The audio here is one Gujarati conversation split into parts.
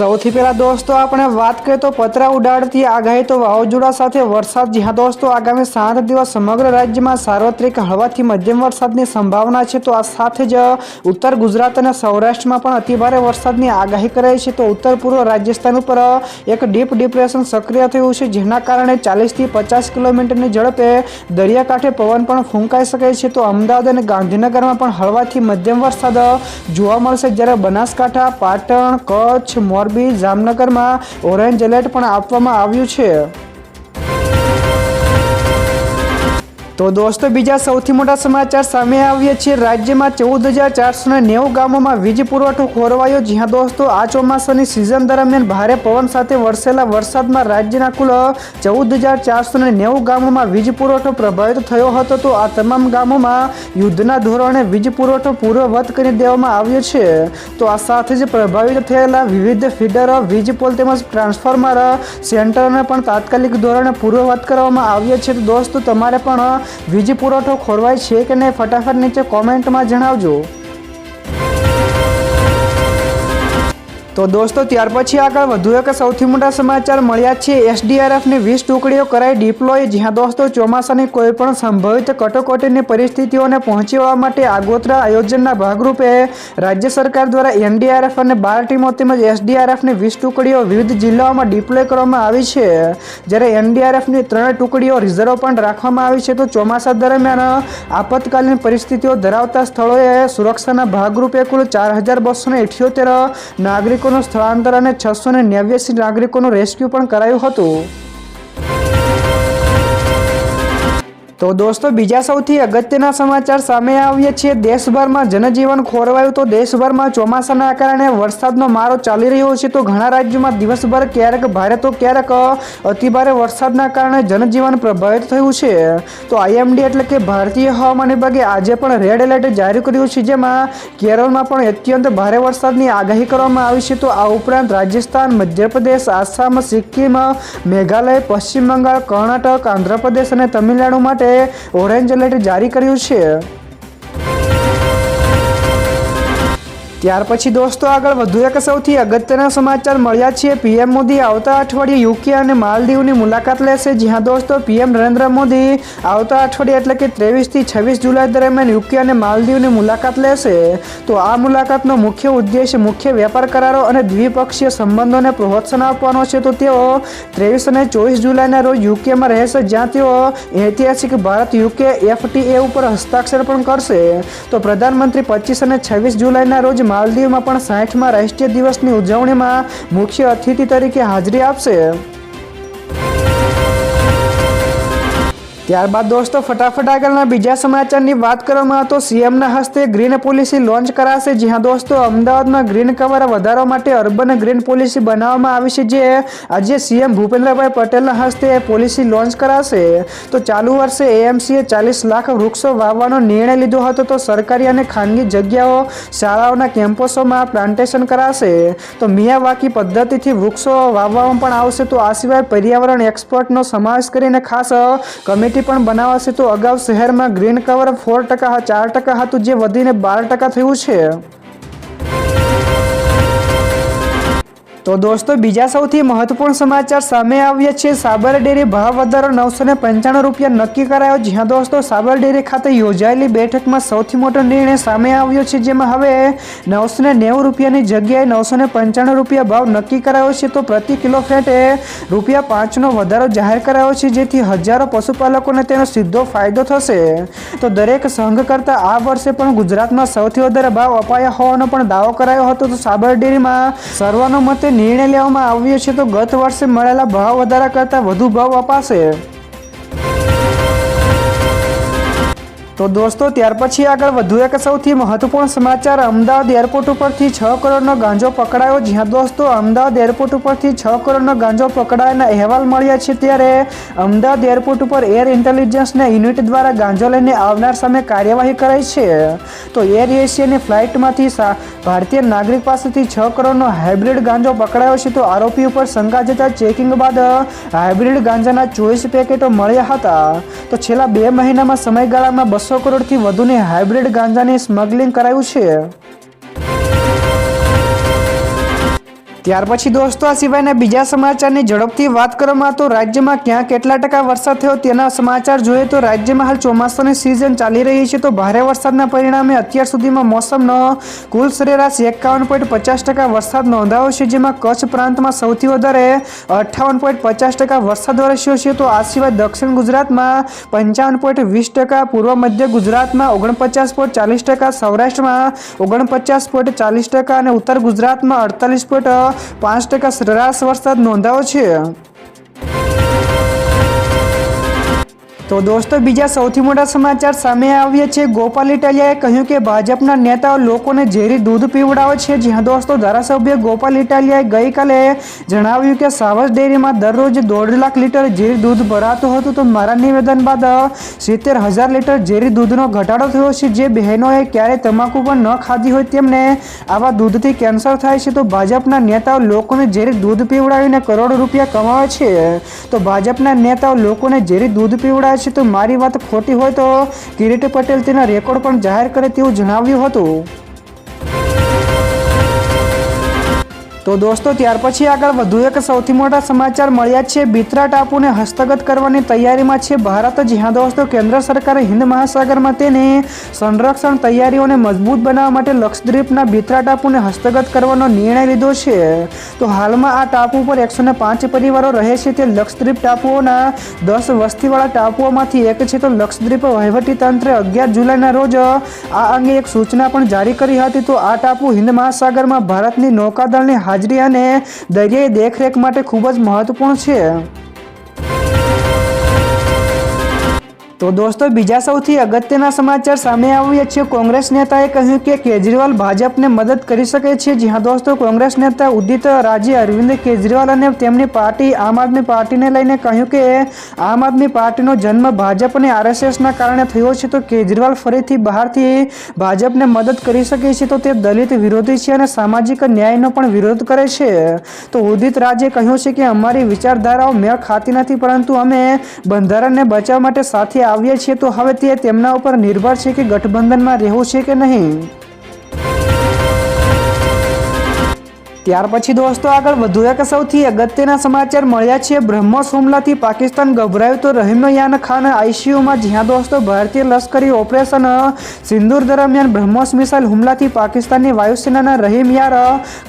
સૌથી પહેલા દોસ્તો, આપણે વાત કરીએ તો પતરા ઉડાડતી આગાહી તો વાવાઝોડા સાથે વરસાદ જ્યાં દોસ્તો, આગામી સાત દિવસ સમગ્ર રાજ્યમાં સાર્વત્રિક હળવાથી મધ્યમ વરસાદની સંભાવના છે, તો આ સાથે જ ઉત્તર ગુજરાત અને સૌરાષ્ટ્રમાં પણ અતિભારે વરસાદની આગાહી કરાઈ છે, તો ઉત્તર પૂર્વ રાજસ્થાન ઉપર એક ડીપ ડિપ્રેશન સક્રિય થયું છે, જેના કારણે ચાલીસથી પચાસ કિલોમીટરની ઝડપે દરિયાકાંઠે પવન પણ ફૂંકાઈ શકે છે, તો અમદાવાદ અને ગાંધીનગરમાં પણ હળવાથી મધ્યમ વરસાદ જોવા મળશે, જ્યારે બનાસકાંઠા, પાટણ, કચ્છ, મોરબી જામનગરમાં ઓરેન્જ એલર્ટ પણ આપવામાં આવ્યું છે. તો દોસ્તો, બીજા સૌથી મોટા સમાચાર સામે આવીએ છીએ. રાજ્યમાં ચૌદ હજાર ચારસો નેવું ગામોમાં વીજ પુરવઠો ખોરવાયો. જ્યાં દોસ્તો, આ ચોમાસાની સિઝન દરમિયાન ભારે પવન સાથે વરસેલા વરસાદમાં રાજ્યના કુલ ચૌદ હજાર ચારસો નેવું ગામોમાં વીજ પુરવઠો પ્રભાવિત થયો હતો. તો આ તમામ ગામોમાં યુદ્ધના ધોરણે વીજ પુરવઠો પૂર્વવત કરી દેવામાં આવ્યો છે. તો આ સાથે જ પ્રભાવિત થયેલા વિવિધ ફીડર, વીજ પોલ તેમજ ટ્રાન્સફોર્મર સેન્ટરને પણ તાત્કાલિક ધોરણે પૂર્વવત કરવામાં આવ્યા છે. તો દોસ્તો, તમારે પણ વીજ પુરવઠો ખોરવાય છે કે નહીં ફટાફટ નીચે કોમેન્ટમાં જણાવજો. તો દોસ્તો, ત્યાર પછી આગળ વધુ એક સૌથી મોટા સમાચાર મળ્યા છે. એસડીઆરએફની વીસ ટુકડીઓ કરાઈ ડિપ્લોય, જ્યાં દોસ્તો ચોમાસાની કોઈ પણ સંભવિત કટોકટીની પરિસ્થિતિઓને પહોંચી વળવા માટે આગોતરા આયોજનના ભાગરૂપે રાજ્ય સરકાર દ્વારા એનડીઆરએફ અને બાર ટીમો તેમજ એસડીઆરએફની વીસ ટુકડીઓ વિવિધ જિલ્લાઓમાં ડિપ્લોય કરવામાં આવી છે. જ્યારે એનડીઆરએફની ત્રણ ટુકડીઓ રિઝર્વ પણ રાખવામાં આવી છે, તો ચોમાસા દરમિયાન આપતકાલીન પરિસ્થિતિઓ ધરાવતા સ્થળોએ સુરક્ષાના ભાગરૂપે કુલ ચાર હજાર બસો ઇઠ્યોતેર નાગરિકોનું સ્થળાંતર અને છસો નાગરિકોનું રેસ્ક્યુ પણ કરાયું હતું. તો દોસ્તો, બીજા સૌથી અગત્યના સમાચાર સામે આવ્યા છે દેશભરમાં જનજીવન ખોરવાયું તો દેશભરમાં ચોમાસાના કારણે વરસાદનો મારો ચાલી રહ્યો છે. તો ઘણા રાજ્યોમાં દિવસભર ક્યારેક ભારે તો ક્યારેક અતિભારે વરસાદના કારણે જનજીવન પ્રભાવિત થયું છે. તો આઈએમડી એટલે કે ભારતીય હવામાન વિભાગે આજે પણ રેડ એલર્ટ જારી કર્યું છે, જેમાં કેરળમાં પણ અત્યંત ભારે વરસાદની આગાહી કરવામાં આવી છે. તો આ ઉપરાંત રાજસ્થાન, મધ્યપ્રદેશ, આસામ, સિક્કિમ, મેઘાલય, પશ્ચિમ બંગાળ, કર્ણાટક, આંધ્રપ્રદેશ અને તમિલનાડુ માટે ઓરેન્જ એલર્ટ જારી કર્યું છે. ત્યાર પછી દોસ્તો આગળ વધુ એક સૌથી અગત્યના સમાચાર મળ્યા છે. પીએમ મોદી આવતા અઠવાડિયે યુકે અને માલદીવની મુલાકાત લેશે. જ્યાં દોસ્તો પીએમ નરેન્દ્ર મોદી આવતા અઠવાડિયે એટલે કે ત્રેવીસથી છવ્વીસ જુલાઈ દરમિયાન યુકે અને માલદીવની મુલાકાત લેશે. તો આ મુલાકાતનો મુખ્ય ઉદ્દેશ મુખ્ય વેપાર કરારો અને દ્વિપક્ષીય સંબંધોને પ્રોત્સાહન આપવાનો છે. તો તેઓ ત્રેવીસ અને ચોવીસ જુલાઈના રોજ યુકેમાં રહેશે, જ્યાં તેઓ ઐતિહાસિક ભારત યુકે એફટીએ ઉપર હસ્તાક્ષર પણ કરશે. તો પ્રધાનમંત્રી પચીસ અને છવ્વીસ જુલાઈના રોજ માલદીવમાં પણ સાઠમાં રાષ્ટ્રીય દિવસની ઉજવણીમાં મુખ્ય અતિથિ તરીકે હાજરી આપશે. ત્યારબાદ દોસ્તો, ફટાફટ આગળના બીજા સમાચારની વાત કરવામાં તો સીએમના હસ્તે ગ્રીન પોલિસી લોન્ચ કરાશે. જ્યાં દોસ્તો, અમદાવાદમાં ગ્રીન કવર વધારવા માટે અર્બન ગ્રીન પોલિસી બનાવવામાં આવી છે, જે આજે સીએમ ભૂપેન્દ્રભાઈ પટેલના હસ્તે પોલિસી લોન્ચ કરાશે. તો ચાલુ વર્ષે એએમસીએ ચાલીસ લાખ વૃક્ષો વાવવાનો નિર્ણય લીધો હતો, તો સરકારી અને ખાનગી જગ્યાઓ, શાળાઓના કેમ્પસોમાં પ્લાન્ટેશન કરાશે. તો મિયાવાકી પદ્ધતિથી વૃક્ષો વાવવામાં પણ આવશે, તો આ સિવાય પર્યાવરણ એક્સપર્ટનો સમાવેશ કરીને ખાસ કમિટી પણ બનાવાશે તો અગાઉ શહેરમાં ગ્રીન કવર ફોર ટકા ચાર ટકા હતું, જે વધીને બાર ટકા થયું છે. તો દોસ્તો, બીજા સૌથી મહત્વપૂર્ણ સમાચાર સામે આવ્યા છે. સાબર ડેરી ભાવ વધારો નવસો ને પંચાણું રૂપિયા નક્કી કરાયો. જ્યાં દોસ્તો, સાબર ડેરી ખાતે યોજાયેલી બેઠકમાં સૌથી મોટો નિર્ણય સામે આવ્યો છે. જેમાં હવે નવસો ને નેવું રૂપિયાની જગ્યાએ નવસો ને પંચાણું રૂપિયા ભાવ નક્કી કરાયો છે. તો પ્રતિ કિલો ફેટે રૂપિયા પાંચનો વધારો જાહેર કરાયો છે. જેથી હજારો પશુપાલકોને તેનો સીધો ફાયદો થશે. તો દરેક સંઘ કરતાં આ વર્ષે પણ ગુજરાતમાં સૌથી વધારે ભાવ અપાયા હોવાનો પણ દાવો કરાયો હતો. તો સાબર ડેરીમાં સર્વાનુમતે નિર્ણય લેવામાં આવ્યો છે તો ગત વર્ષે મળેલા ભાવ વધારા કરતાં વધુ ભાવ અપાશે. તો દોસ્તો, ત્યાર પછી આગળ વધુ એક સૌથી મહત્વપૂર્ણ સમાચાર અમદાવાદ એરપોર્ટ ઉપરથી છ કરોડનો ગાંજો પકડાયો. જ્યાં દોસ્તો, અમદાવાદ એરપોર્ટ ઉપરથી છ કરોડનો ગાંજો પકડાયાના અહેવાલ મળ્યા છે ત્યારે અમદાવાદ એરપોર્ટ ઉપર એર ઇન્ટેલિજન્સના યુનિટ દ્વારા ગાંજો લઈને આવનાર સામે કાર્યવાહી કરાઈ છે. તો એર એશિયાની ફ્લાઇટમાંથી ભારતીય નાગરિક પાસેથી છ કરોડનો હાઇબ્રિડ ગાંજો પકડાયો છે તો આરોપી ઉપર શંકા જતા ચેકિંગ બાદ હાઇબ્રિડ ગાંજાના ચોવીસ પેકેટો મળ્યા હતા. તો છેલ્લા બે મહિનામાં સમયગાળામાં બસો કરોડથી વધુની હાઇબ્રિડ ગાંજાની સ્મગલિંગ કરાયું છે. ત્યાર પછી દોસ્તો, આ સિવાયના બીજા સમાચારની ઝડપથી વાત કરવામાં તો રાજ્યમાં ક્યાં કેટલા ટકા વરસાદ થયો તેના સમાચાર જોઈએ તો રાજ્યમાં હાલ ચોમાસાની સિઝન ચાલી રહી છે તો ભારે વરસાદના પરિણામે અત્યાર સુધીમાં મોસમનો કુલ સરેરાશ એકાવન પોઈન્ટ પચાસ ટકા વરસાદ નોંધાયો છે, જેમાં કચ્છ પ્રાંતમાં સૌથી વધારે અઠ્ઠાવન પોઈન્ટ પચાસ ટકા વરસાદ વરસ્યો છે. તો આ સિવાય દક્ષિણ ગુજરાતમાં પંચાવન પોઈન્ટ વીસ ટકા, પૂર્વ મધ્ય ગુજરાતમાં ઓગણપચાસ પોઈન્ટ ચાલીસ ટકા, સૌરાષ્ટ્રમાં ઓગણપચાસ પોઈન્ટ ચાલીસ ટકા અને ઉત્તર ગુજરાતમાં અડતાલીસ પોઈન્ટ પાંચ ટકા સરેરાશ વરસાદ નોંધાયો છે. તો દોસ્તો, બીજા સૌથી મોટા સમાચાર સામે આવ્યા છે. ગોપાલ ઇટાલિયાએ કહ્યું કે ભાજપના નેતાઓ લોકોને ઝેરી દૂધ પીવડાવે છે. જ્યાં દોસ્તો, ધારાસભ્ય ગોપાલ ઇટાલિયાએ ગઈકાલે જણાવ્યું કે સાવજ ડેરીમાં દરરોજ દોઢ લાખ લીટર ઝેરી દૂધ ભરાતું હતું. તો મારા નિવેદન બાદ સિત્તેર હજાર લીટર ઝેરી દૂધનો ઘટાડો થયો છે. જે બહેનોએ ક્યારેય તમાકુ પણ ન ખાધી હોય તેમને આવા દૂધથી કેન્સર થાય છે. તો ભાજપના નેતાઓ લોકોને ઝેરી દૂધ પીવડાવીને કરોડો રૂપિયા કમાવે છે. તો ભાજપના નેતાઓ લોકોને ઝેરી દૂધ પીવડાવે છે તો મારી વાત ખોટી હોય તો કિરીટ પટેલ તેના રેકોર્ડ પણ જાહેર કરે તેવું જણાવ્યું હતું. તો દોસ્તો, ત્યાર પછી આગળ વધુ એક સૌથી મોટા સમાચાર મળ્યા છે. બિત્રા ટાપુને હસ્તગત કરવાની તૈયારીમાં છે ભારત. જ હા દોસ્તો, કેન્દ્ર સરકારે હિન્દ મહાસાગરમાં તેને સંરક્ષણ તૈયારીઓને મજબૂત બનાવવા માટે લક્ષદ્વીપના બિત્રા ટાપુને હસ્તગત કરવાનો નિર્ણય લીધો છે. તો હાલમાં આ ટાપુ પર એકસો પાંચ પરિવારો રહે છે. તે લક્ષદ્વીપ ટાપુઓના દસ વસ્તીવાળા ટાપુઓમાંથી એક છે. તો લક્ષદ્વીપ વહીવટીતંત્રે અગિયાર જુલાઈના રોજ આ અંગે એક સૂચના પણ જારી કરી હતી. તો આ ટાપુ હિન્દ મહાસાગરમાં ભારતની નૌકાદળની હાજરી અને દરિયાઈ દેખરેખ માટે ખૂબ જ મહત્વપૂર્ણ છે. તો દોસ્તો, બીજા સૌથી અગત્યના સમાચાર સામે આવ્યા છે કોંગ્રેસ નેતાએ કહ્યું કે કેજરીવાલ ભાજપને મદદ કરી શકે છે. જ્યાં દોસ્તો, કોંગ્રેસ નેતા ઉદિત રાજે અરવિંદ કેજરીવાલ અને તેમની પાર્ટી, આમ આદમી પાર્ટીને લઈને કહ્યું કે આમ આદમી પાર્ટીનો જન્મ ભાજપ અને આરએસએસના કારણે થયો છે. તો કેજરીવાલ ફરીથી બહારથી ભાજપને મદદ કરી શકે છે તો તે દલિત વિરોધી છે અને સામાજિક ન્યાયનો પણ વિરોધ કરે છે. તો ઉદિત રાજે કહ્યું છે કે અમારી વિચારધારાઓ મેળ ખાતી નથી, પરંતુ અમે બંધારણને બચાવવા માટે સાથે આવીએ છીએ તો હવે તે તેમના ઉપર નિર્ભર છે કે ગઠબંધનમાં રહેવું છે કે નહીં. ત્યાર પછી દોસ્તો આગળ વધુ એક સૌથી અગત્યના સમાચાર મળ્યા છે. બ્રહ્મોસ હુમલાથી પાકિસ્તાન ગભરાયું તો રહીમ યાન ખાન આઈસીયુમાં, જ્યાં દોસ્તો ભારતીય લશ્કરી ઓપરેશન સિંદૂર દરમિયાન બ્રહ્મોસ મિસાઇલ હુમલાથી પાકિસ્તાનની વાયુસેનાના રહીમ યાર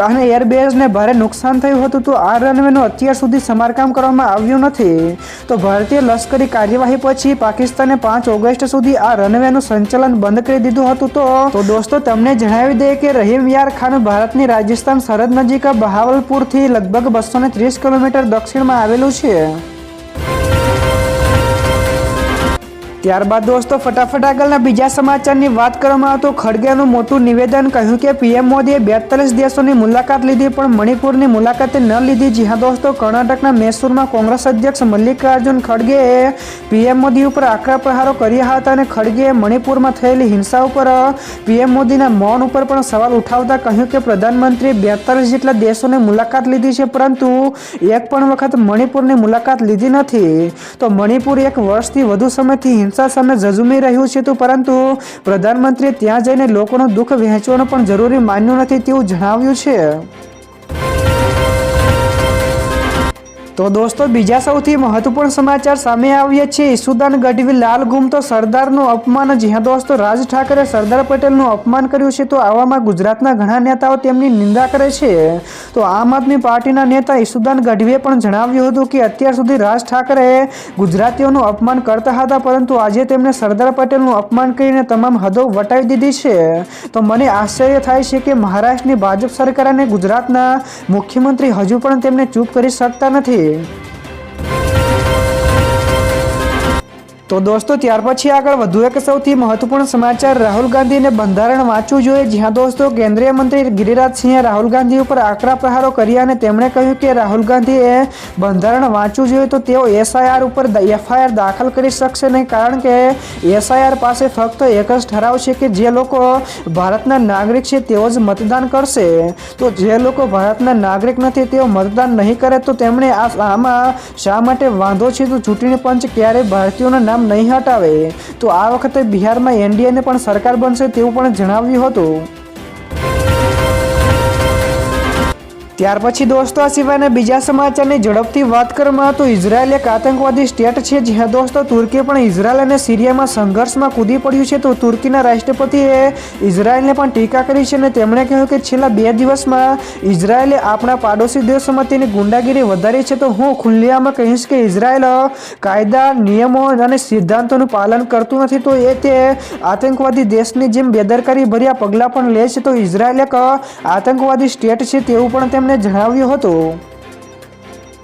ખાન એરબેઝને ભારે નુકસાન થયું હતું. તો આ રનવેનું અત્યાર સુધી સમારકામ કરવામાં આવ્યું નથી. તો ભારતીય લશ્કરી કાર્યવાહી પછી પાકિસ્તાને પાંચ ઓગસ્ટ સુધી આ રનવેનું સંચાલન બંધ કરી દીધું હતું. તો તો દોસ્તો તમને જણાવી દઈએ કે રહીમ યાર ખાન ભારતની રાજસ્થાન સરહદ નજીક બહાવલપુરથી લગભગ બસો ત્રીસ કિલોમીટર દક્ષિણમાં આવેલું છે. ત્યારબાદ દોસ્તો, ફટાફટ આગળના બીજા સમાચારની વાત કરવામાં આવતો ખડગેનું મોટું નિવેદન કહ્યું કે પીએમ મોદીએ બેતાલીસ દેશોની મુલાકાત લીધી પણ મણિપુરની મુલાકાતે ન લીધી. જી હા દોસ્તો, કર્ણાટકના મૈસૂરમાં કોંગ્રેસ અધ્યક્ષ મલ્લિકાર્જુન ખડગેએ પીએમ મોદી ઉપર આકરા પ્રહારો કર્યા હતા અને ખડગેએ મણિપુરમાં થયેલી હિંસા ઉપર પીએમ મોદીના મૌન ઉપર પણ સવાલ ઉઠાવતા કહ્યું કે પ્રધાનમંત્રીએ બેતાલીસ જેટલા દેશોની મુલાકાત લીધી છે, પરંતુ એક પણ વખત મણિપુરની મુલાકાત લીધી નથી. તો મણિપુર એક વર્ષથી વધુ સમયથી હિંસા સામે ઝઝુમી રહ્યું છે પરંતુ પ્રધાનમંત્રીએ ત્યાં જઈને લોકોનું દુઃખ વહેંચવાનું પણ જરૂરી માન્યું નથી તેવું જણાવ્યું છે. તો દોસ્તો, બીજા સૌથી મહત્વપૂર્ણ સમાચાર સામે આવ્યા છે ઈસુદાન ગઢવી લાલ ગુમ તો સરદારનું અપમાન જ્યાં દોસ્તો, રાજ ઠાકરે સરદાર પટેલનું અપમાન કર્યું છે તો આવામાં ગુજરાતના ઘણા નેતાઓ તેમની નિંદા કરે છે. તો આમ આદમી પાર્ટીના નેતા ઈસુદાન ગઢવીએ પણ જણાવ્યું હતું કે અત્યાર સુધી રાજ ઠાકરે ગુજરાતીઓનું અપમાન કરતા હતા, પરંતુ આજે તેમણે સરદાર પટેલનું અપમાન કરીને તમામ હદો વટાવી દીધી છે. તો મને આશ્ચર્ય થાય છે કે મહારાષ્ટ્રની ભાજપ સરકાર અને ગુજરાતના મુખ્યમંત્રી હજુ પણ તેમને ચૂપ કરી શકતા નથી. Yeah. તો દોસ્તો, ત્યાર પછી આગળ વધુ એક સૌથી મહત્વપૂર્ણ સમાચાર રાહુલ ગાંધીને બંધારણ વાંચવું જોઈએ. જ્યાં દોસ્તો, કેન્દ્રીય મંત્રી ગિરિરાજસિંહે રાહુલ ગાંધી ઉપર આકરા પ્રહારો કર્યા અને તેમણે કહ્યું કે રાહુલ ગાંધીએ બંધારણ વાંચવું જોઈએ તો તેઓ એસઆઈઆર ઉપર એફઆઈઆર દાખલ કરી શકશે નહીં. કારણ કે એસઆઈઆર પાસે ફક્ત એક જ ઠરાવ છે કે જે લોકો ભારતના નાગરિક છે તેઓ જ મતદાન કરશે. તો જે લોકો ભારતના નાગરિક નથી, તેઓ મતદાન નહીં કરે તો તેમણે આમાં શા માટે વાંધો છે? તો ચૂંટણી પંચ ક્યારેય ભારતીયોના નામ નહીં હટાવે તો આ વખતે બિહારમાં એનડીએને પણ સરકાર બનશે તેવું પણ જણાવ્યું હતું. ત્યાર પછી દોસ્તો આ સિવાયના બીજા સમાચારની ઝડપથી વાત કરવામાં તો ઇઝરાયલ એક આતંકવાદી સ્ટેટ છે, જ્યાં દોસ્તો તુર્કી પણ ઇઝરાયલ અને સિરિયામાં સંઘર્ષમાં કૂદી પડ્યું છે. તો તુર્કીના રાષ્ટ્રપતિએ ઇઝરાયલને પણ ટીકા કરી છે અને તેમણે કહ્યું કે છેલ્લા બે દિવસમાં ઇઝરાયલે આપણા પાડોશી દેશોમાં તેની ગુંડાગીરી વધારી છે. તો હું ખુલ્લિયામાં કહીશ કે ઇઝરાયલ કાયદા, નિયમો અને સિદ્ધાંતોનું પાલન કરતું નથી. તો એ તે આતંકવાદી દેશની જેમ બેદરકારી ભર્યા પગલાં પણ લે છે. તો ઇઝરાયલ એક આતંકવાદી સ્ટેટ છે તેવું પણ તેમણે જણાવ્યું હતું